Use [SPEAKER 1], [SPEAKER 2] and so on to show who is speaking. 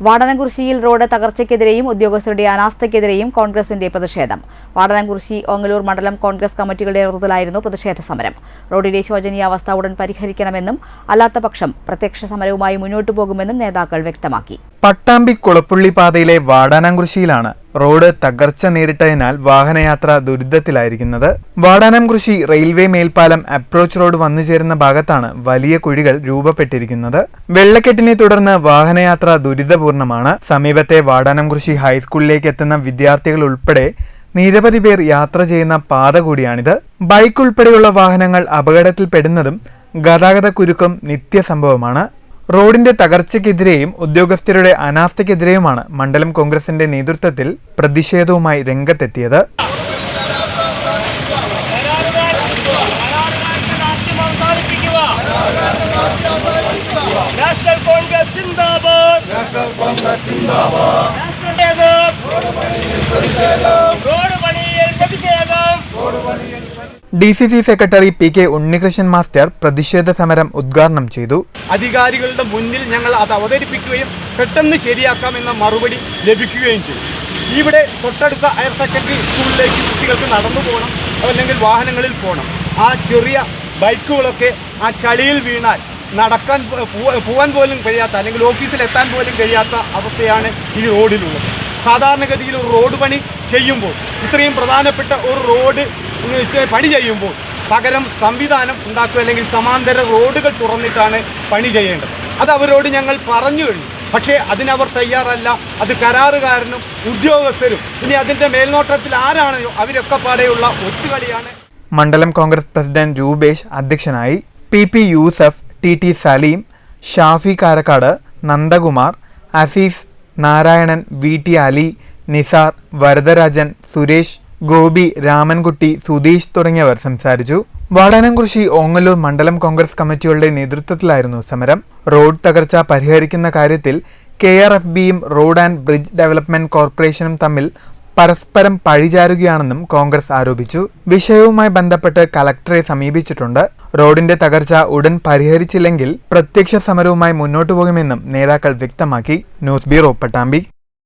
[SPEAKER 1] വാടനംകുറിശ്ശിയിൽ road തകർച്ചയ്ക്കെതിരെയും ഉദ്യോഗസ്ഥരുടെ അനാസ്ഥയ്ക്കെതിരെയും കോൺഗ്രസിന്റെ പ്രതിഷേധം. വാടനംകുറിശ്ശി ഓങ്ങലൂർ മണ്ഡലം കോൺഗ്രസ് കമ്മിറ്റികളുടെ നേതൃത്വത്തിലായിരുന്നു പ്രതിഷേധ സമരം. റോഡിന്റെ ശോചനീയാവസ്ഥ ഉടൻ പരിഹരിക്കണമെന്നും അല്ലാത്തപക്ഷം പ്രത്യക്ഷ സമരവുമായി മുന്നോട്ടു പോകുമെന്നും നേതാക്കൾ വ്യക്തമാക്കി.
[SPEAKER 2] പട്ടാമ്പി കുളപ്പുള്ളി പാതയിലെ വാടാനാംകൃഷിയിലാണ് റോഡ് തകർച്ച നേരിട്ടതിനാൽ വാഹനയാത്ര ദുരിതത്തിലായിരിക്കുന്നത്. വാടാനാംകൃഷി റെയിൽവേ മേൽപ്പാലം അപ്രോച്ച് റോഡ് വന്നു ചേരുന്ന ഭാഗത്താണ് വലിയ കുഴികൾ രൂപപ്പെട്ടിരിക്കുന്നത്. വെള്ളക്കെട്ടിനെ തുടർന്ന് വാഹനയാത്ര ദുരിതപൂർണമാണ്. സമീപത്തെ വാടാനം കൃഷി ഹൈസ്കൂളിലേക്ക് എത്തുന്ന വിദ്യാർത്ഥികൾ ഉൾപ്പെടെ നിരവധി പേർ യാത്ര ചെയ്യുന്ന പാത കൂടിയാണിത്. ബൈക്ക് ഉൾപ്പെടെയുള്ള വാഹനങ്ങൾ അപകടത്തിൽപ്പെടുന്നതും ഗതാഗത കുരുക്കും നിത്യസംഭവമാണ്. റോഡിന്റെ തകർച്ചയ്ക്കെതിരെയും ഉദ്യോഗസ്ഥരുടെ അനാസ്ഥയ്ക്കെതിരെയുമാണ് മണ്ഡലം കോൺഗ്രസിന്റെ നേതൃത്വത്തിൽ പ്രതിഷേധവുമായി രംഗത്തെത്തിയത്.
[SPEAKER 3] നാഷണൽ കോൺഗ്രസ് സിന്ദാബാദ് നാഷണൽ കോൺഗ്രസ് സിന്ദാബാദ് റോഡ് പണിയിൽ പ്രതിഷേധം
[SPEAKER 2] D C C secretary P K Unnikrishnan master പ്രതിഷേധ സമരം ഉദ്ഘാടനം ചെയ്തു.
[SPEAKER 3] അധികാരികളുടെ മുന്നിൽ ഞങ്ങൾ അത് അവതരിപ്പിക്കുകയും പെട്ടെന്ന് ശരിയാക്കാമെന്ന മറുപടി ലഭിക്കുകയും ചെയ്തു. ഇവിടെ തൊട്ടടുത്ത ഹയർ സെക്കൻഡറി സ്കൂളിലേക്ക് കുട്ടികൾക്ക് നടന്നു പോകണം അല്ലെങ്കിൽ വാഹനങ്ങളിൽ പോകണം. ആ ചെറിയ ബൈക്കുകളൊക്കെ ആ ചളിയിൽ വീണാൽ നടക്കാൻ പോവാൻ പോലും കഴിയാത്ത അല്ലെങ്കിൽ ഓഫീസിൽ എത്താൻ പോലും കഴിയാത്ത അവസ്ഥയാണ് ഈ റോഡിലുള്ളത്. സാധാരണഗതിയിൽ ഒരു റോഡ് പണി ചെയ്യുമ്പോൾ ഇത്രയും പ്രധാനപ്പെട്ട ഒരു റോഡ് പണി ചെയ്യുമ്പോൾ പകരം സംവിധാനം ഉണ്ടാക്കുക അല്ലെങ്കിൽ സമാന്തര റോഡുകൾ തുറന്നിട്ടാണ് പണി ചെയ്യേണ്ടത്. അത് അവരോട് ഞങ്ങൾ പറഞ്ഞു കഴിഞ്ഞു. പക്ഷേ അതിനവർ തയ്യാറല്ല. അത് കരാറുകാരനും ഉദ്യോഗസ്ഥരും. ഇനി അതിന്റെ മേൽനോട്ടത്തിൽ ആരാണ് അവരൊക്കെ പാടെയുള്ള ഒത്തുകളിയാണ്.
[SPEAKER 2] മണ്ഡലം കോൺഗ്രസ് പ്രസിഡന്റ് രൂപേഷ് അധ്യക്ഷനായി P P Yusuf T T Saleem Shafi Karakkad Nandakumar Azeez Narayanan V T Ali Nisar Varadarajan Suresh Gopi Ramankutty Sudheesh തുടങ്ങിയവർ സംസാരിച്ചു. വാടാനംകുറിശി ഓങ്ങല്ലൂർ മണ്ഡലം കോൺഗ്രസ് കമ്മിറ്റികളുടെ നേതൃത്വത്തിലായിരുന്നു സമരം. റോഡ് തകർച്ച പരിഹരിക്കുന്ന കാര്യത്തിൽ കെ ആർ എഫ് ബിയും റോഡ് ആൻഡ് ബ്രിഡ്ജ് ഡെവലപ്മെന്റ് കോർപ്പറേഷനും തമ്മിൽ പരസ്പരം പഴിചാരുകയാണെന്നും കോൺഗ്രസ് ആരോപിച്ചു. വിഷയവുമായി ബന്ധപ്പെട്ട് കലക്ടറെ സമീപിച്ചിട്ടുണ്ട്. റോഡിന്റെ തകർച്ച ഉടൻ പരിഹരിച്ചില്ലെങ്കിൽ പ്രത്യക്ഷ സമരവുമായി മുന്നോട്ടു പോകുമെന്നും നേതാക്കൾ വ്യക്തമാക്കി. News bureau Pattambi.